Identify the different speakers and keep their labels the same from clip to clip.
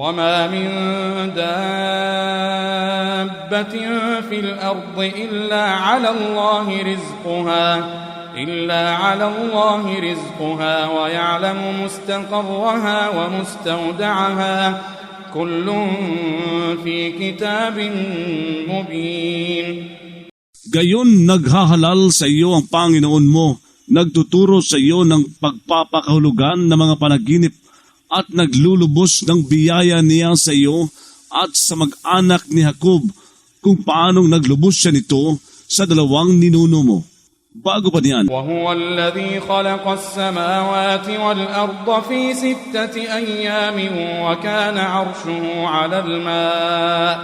Speaker 1: وما من دابة في الأرض إلا على الله رزقها إلا على الله رزقها ويعلم مستقرها ومستودعها كل في كتاب مبين
Speaker 2: Gayon naghahalal sa iyo ang Panginoon mo, nagtuturo sa iyo ng pagpapakahulugan ng mga panaginip at naglulubos ng biyaya niya sa iyo at sa mag-anak ni Jacob kung paanong naglubos siya nito sa dalawang ninuno mo. Bago pa niyan,
Speaker 1: وهو الذي خلق السماوات والأرض في ستة أيام وكان عرشه على الماء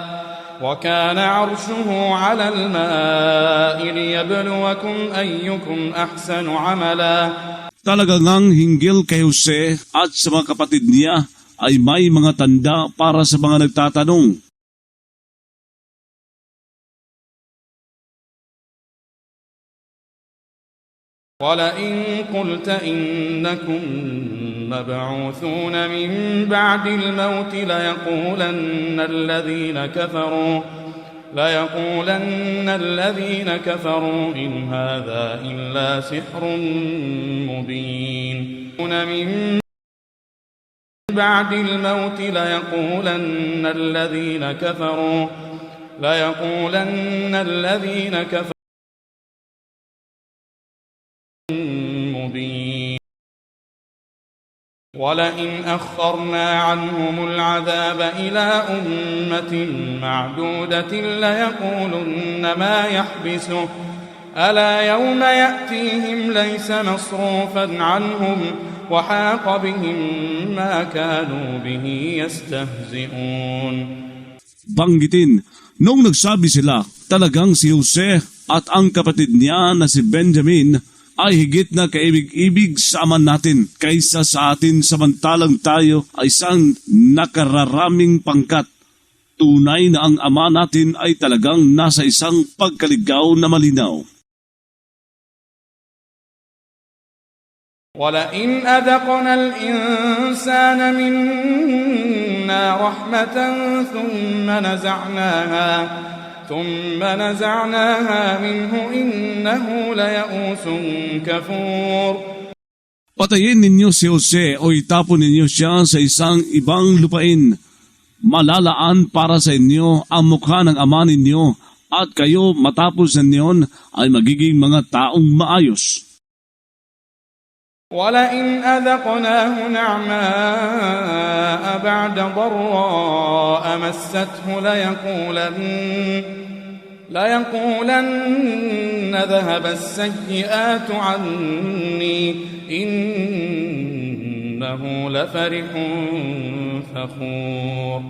Speaker 1: وكان عرشه على الماء ليبلوكم أيكم أحسن عملا
Speaker 2: talaga ngang hinggil kay Jose at sa mga kapatid niya ay may mga tanda para sa mga nagtatanong.
Speaker 1: ولئن قلت إنكم مبعوثون من بعد الموت ليقولن الذين كفروا ليقولن الذين كفروا إن هذا إلا سحر مبين. من بعد الموت ليقولن الذين كفروا ليقولن الذين كفروا ولئن أخرنا عنهم العذاب إلى أمة معدودة ليقولن ما يحبسه. ألا يوم يأتيهم ليس مصروفا عنهم وحاق بهم ما كانوا به يستهزئون.
Speaker 2: Banggitin, nung nagsabi sila, talagang si Jose at ang kapatid niya na si Benjamin ay higit na kaibig-ibig sa ama natin kaysa sa atin samantalang tayo ay isang nakararaming pangkat. Tunay na ang ama natin ay talagang nasa isang pagkaligaw na malinaw.
Speaker 1: ولئن أذقنا الإنسان منا رحمة ثم نزعناها ثم نزعناها منه إنه ليئوس كفور
Speaker 2: Patayin ninyo si Jose o itapon ninyo siya sa isang ibang lupain. Malalaan para sa inyo ang mukha ng ama ninyo at kayo matapos ninyon ay magiging mga taong maayos.
Speaker 1: ولئن أذقناه نعماء بعد ضراء مسته ليقولن ليقولن ذهب السيئات عني إنه لفرح فخور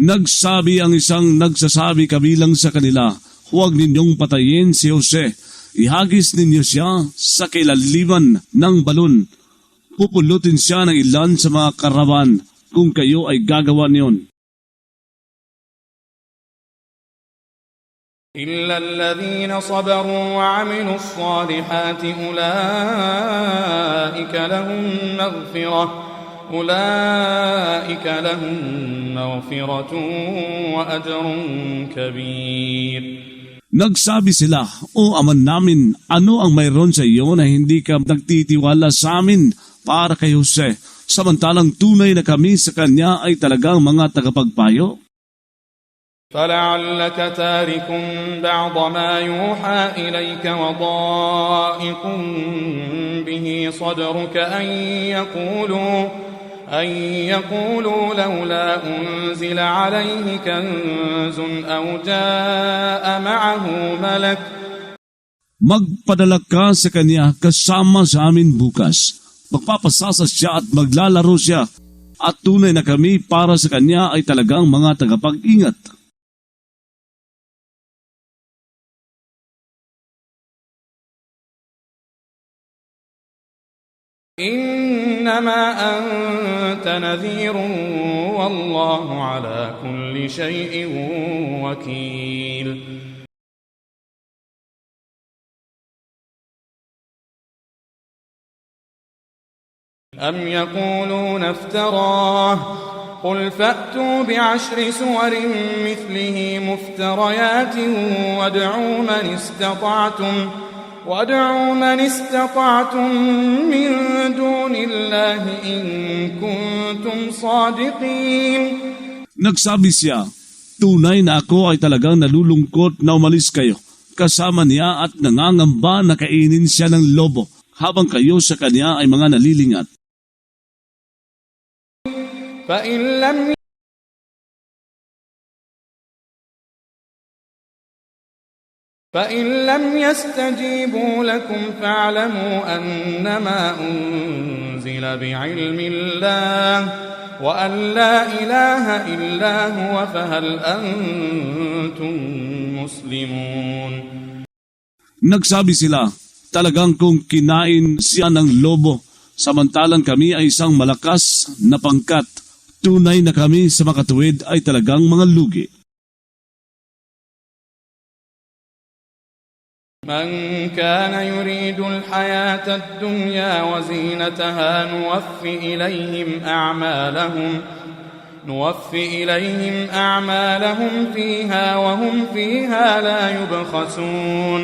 Speaker 2: Nagsabi ang isang nagsasabi kabilang sa kanila, huwag ninyong patayin si Jose. Ihagis ninyo siya sa kailaliman ng balon. Pupulutin siya ng ilan sa mga karawan kung kayo ay gagawa niyon.
Speaker 1: إلا الذين صبروا وعملوا الصالحات أولئك لهم مغفرة أولئك لهم مغفرة وأجر كبير
Speaker 2: Nagsabi sila, O aman namin, ano ang mayroon sa iyo na hindi ka nagtitiwala sa amin para kay Jose, samantalang tunay na kami sa kanya ay talagang mga tagapagpayo?
Speaker 1: فلعلك تارك بعض ما يوحى إليك وضائق به صدرك أن يقولوا أن يقولوا لولا أنزل عليه كنز أو جاء معه ملك
Speaker 2: Magpadala ka sa kanya kasama sa amin bukas. Magpapasasa siya at maglalaro siya. At tunay na kami para sa kanya ay talagang mga tagapag-ingat.
Speaker 1: إنما أنت نذير والله على كل شيء وكيل. أم يقولون افتراه؟ قل فأتوا بعشر سور مثله مفتريات وادعوا من استطعتم وادعوا من استطعتم من دون الله إن كنتم صادقين
Speaker 2: Nagsabi siya, tunay na ako ay talagang nalulungkot na umalis kayo. Kasama niya at nangangamba na kainin siya ng lobo habang kayo sa kanya ay mga nalilingat.
Speaker 1: فإن لم فإن لم يستجيبوا لكم فاعلموا أنما أنزل بعلم الله وأن لا إله إلا هو فهل أنتم مسلمون
Speaker 2: Nagsabi sila, talagang kung kinain siya ng lobo, samantalang kami ay isang malakas na pangkat, tunay na kami sa makatuwid ay talagang mga lugi.
Speaker 1: من كان يريد الحياة الدنيا وزينتها نوف إليهم أعمالهم نوف إليهم أعمالهم فيها وهم فيها لا يبخسون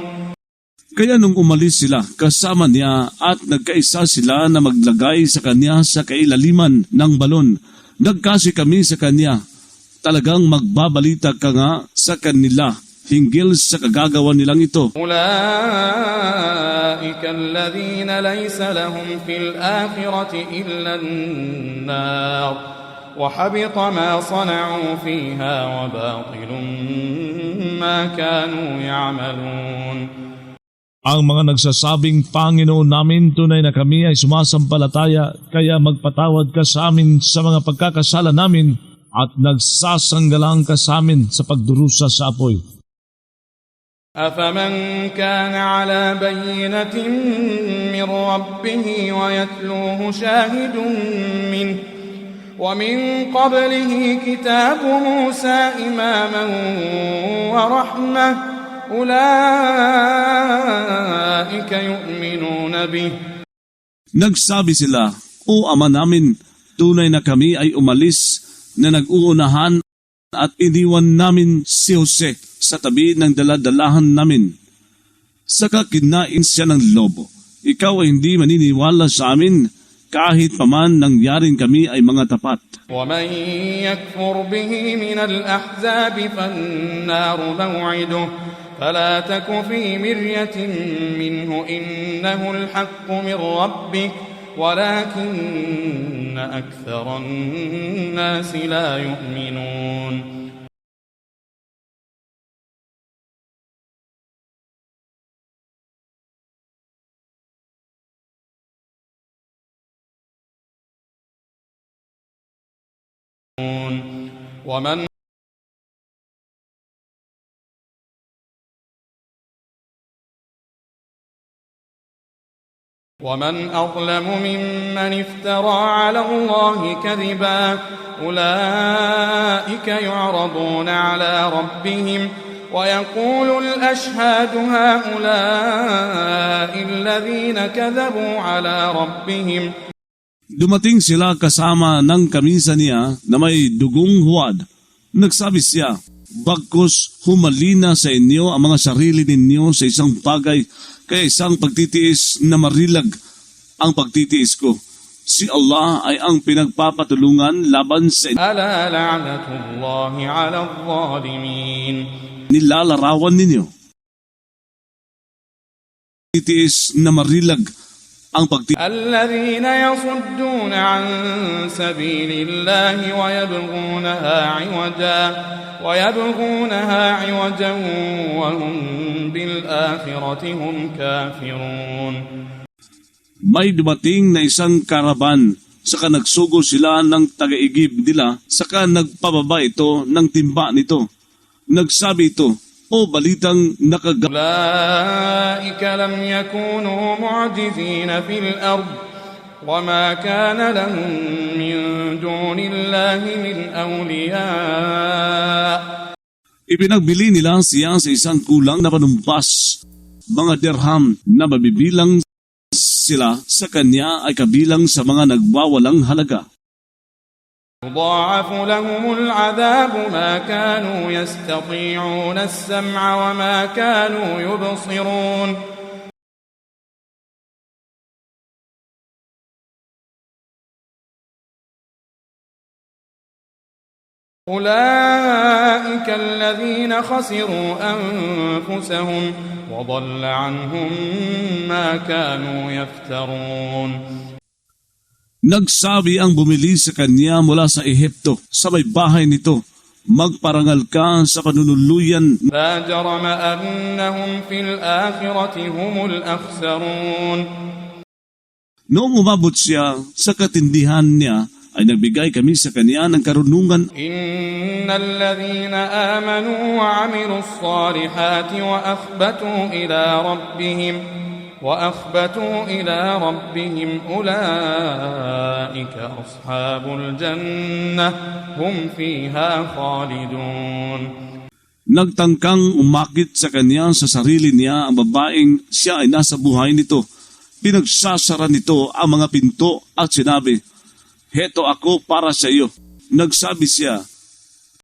Speaker 2: Kaya nung umalis sila kasama niya at nagkaisa sila na maglagay sa kanya sa kailaliman ng balon, nagkasi kami sa kanya. Talagang magbabalita ka nga sa kanila hinggil sa kagagawa nilang ito.
Speaker 1: Ulaika alladhina laysa lahum fil akhirati illa an-nar ma sana'u fiha wa batilun ma kanu ya'malun.
Speaker 2: Ang mga nagsasabing Panginoon namin tunay na kami ay sumasampalataya kaya magpatawad ka sa amin sa mga pagkakasala namin at nagsasanggalang ka sa amin sa pagdurusa sa apoy
Speaker 1: أفمن كان على بينة من ربه ويتلوه شاهد منه ومن قبله كتاب موسى إماما ورحمة أولئك يؤمنون به.
Speaker 2: Nagsabi sila, O Ama namin, tunay na kami ay umalis na nag-uunahan at iniwan namin si Jose sa tabi ng daladalahan namin. Saka kinain siya ng lobo. Ikaw ay hindi maniniwala sa amin kahit paman nangyaring kami ay mga tapat.
Speaker 1: ومن يكفر به من الأحزاب فالنار موعده فلا تك في مرية منه إنه الحق من ربك ولكن أكثر الناس لا يؤمنون. ومن ومن أظلم ممن افترى على الله كذبا أولئك يعرضون على ربهم ويقول الأشهاد هؤلاء الذين كذبوا على ربهم
Speaker 2: Dumating sila kasama ng kamisa niya na may dugong huwad. Nagsabi siya, Bagkus humalina sa inyo ang mga sarili ninyo sa isang bagay kaya isang pagtitiis na marilag ang pagtitiis ko. Si Allah ay ang pinagpapatulungan laban sa
Speaker 1: Ala la'natullahi 'ala adh-dhalimin.
Speaker 2: Nilalarawan ninyo. Titiis na marilag ang pagtitiwala.
Speaker 1: Alladhina yasudduna an sabilillahi wa yabghunaha 'iwaja wa yabghunaha 'iwajan wa hum bil akhirati hum kafirun.
Speaker 2: May dumating na isang karaban saka nagsugo sila ng tagaigib nila saka nagpababa ito ng timba nito. Nagsabi ito, o balitang nakag
Speaker 1: أولئك لم يكونوا معجزين في الأرض وما كان لهم من دون الله من أولياء
Speaker 2: Ipinagbili nila siya sa isang kulang na panumpas. Mga dirham na mabibilang sila sa kanya ay kabilang sa mga nagwawalang halaga.
Speaker 1: يضاعف لهم العذاب ما كانوا يستطيعون السمع وما كانوا يبصرون. أولئك الذين خسروا أنفسهم وضل عنهم ما كانوا يفترون.
Speaker 2: Nagsabi ang bumili sa kanya mula sa Ehipto sa may bahay nito magparangal ka sa panunuluyan.
Speaker 1: La jarama annahum fil akhirati humul akhsarun.
Speaker 2: Noong umabot siya sa katindihan niya, ay nagbigay kami sa kanya ng karunungan.
Speaker 1: Innal amanu wa amilus wa akhbatu ila rabbihim وأخبتوا إلى ربهم أولئك أصحاب الجنة هم فيها خالدون
Speaker 2: Nagtangkang umakit sa kanya sa sarili niya ang babaeng siya ay nasa buhay nito. Pinagsasara nito ang mga pinto at sinabi, Heto ako para sa iyo. Nagsabi siya,